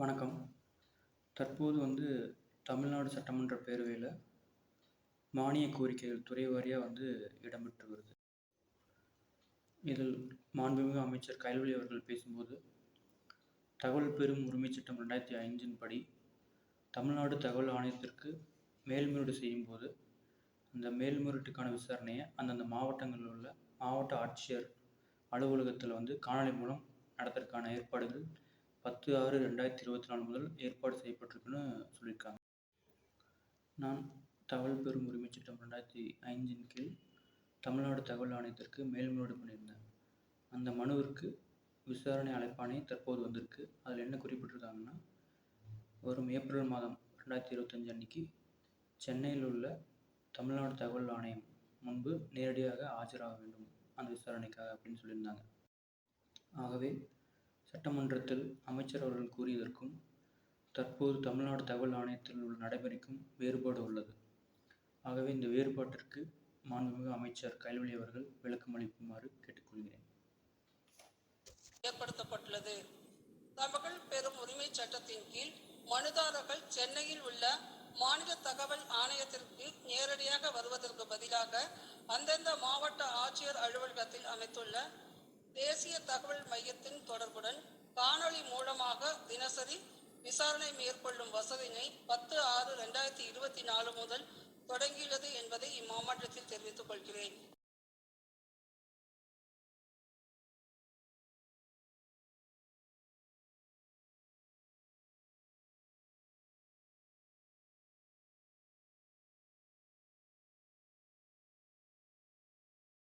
வணக்கம். தற்போது வந்து தமிழ்நாடு சட்டமன்ற பேரவையில் மானிய கோரிக்கைகள் துறை வாரியாக வந்து இடம்பெற்று வருது இதில் மாண்புமிகு அமைச்சர் கைல்வழி அவர்கள் பேசும்போது தகவல் பெறும் உரிமைச் சட்டம் ரெண்டாயிரத்தி ஐந்தின் படி தமிழ்நாடு தகவல் ஆணையத்திற்கு மேல்முறையீடு செய்யும்போது அந்த மேல்முறையீட்டுக்கான விசாரணையை அந்தந்த மாவட்டங்களில் உள்ள மாவட்ட ஆட்சியர் அலுவலகத்தில் வந்து காணொலி மூலம் நடத்துறதுக்கான ஏற்பாடுகள் பத்து ஆறு ரெண்டாயிரத்தி இருபத்தி நாலு முதல் ஏற்பாடு செய்யப்பட்டிருக்குன்னு சொல்லியிருக்காங்க. நான் தகவல் பெறும் உரிமைச் சட்டம் ரெண்டாயிரத்தி ஐந்தின் கீழ் தமிழ்நாடு தகவல் ஆணையத்திற்கு மேல்முறையீடு பண்ணியிருந்தேன். அந்த மனுவிற்கு விசாரணை அழைப்பாணை தற்போது வந்திருக்கு. அதில் என்ன குறிப்பிட்டிருக்காங்கன்னா வரும் ஏப்ரல் மாதம் ரெண்டாயிரத்தி இருபத்தஞ்சு அன்னைக்கு சென்னையில் உள்ள தமிழ்நாடு தகவல் ஆணையம் முன்பு நேரடியாக ஆஜராக வேண்டும் அந்த விசாரணைக்காக அப்படின்னு சொல்லியிருந்தாங்க. ஆகவே சட்டமன்றத்தில் அமைச்சர் அவர்கள் கூறியதற்கும் தற்போது தமிழ்நாடு தகவல் ஆணையத்தில் உள்ள நடைமுறைக்கும் வேறுபாடு உள்ளது. ஆகவே இந்த வேறுபாட்டிற்கு மாண்புமிகு அமைச்சர் கைல்வெளி அவர்கள் விளக்கம் அளிக்குமாறு கேட்டுக்கொள்கிறேன். ஏற்படுத்தப்பட்டுள்ளது. தகவல் பெறும் உரிமை சட்டத்தின் கீழ் மனுதாரர்கள் சென்னையில் உள்ள மாநில தகவல் ஆணையத்திற்கு நேரடியாக வருவதற்கு பதிலாக அந்தந்த மாவட்ட ஆட்சியர் அலுவலகத்தில் அமைத்துள்ள தேசிய தகவல் மையத்தின் தொடர்புடன் காணொளி மூலமாக தினசரி விசாரணை மேற்கொள்ளும் வசதியினை பத்து ஆறு ரெண்டாயிரத்தி இருபத்தி நாலு முதல் தொடங்கியுள்ளது என்பதை இம்மாவட்டத்தில் தெரிவித்துக் கொள்கிறேன்.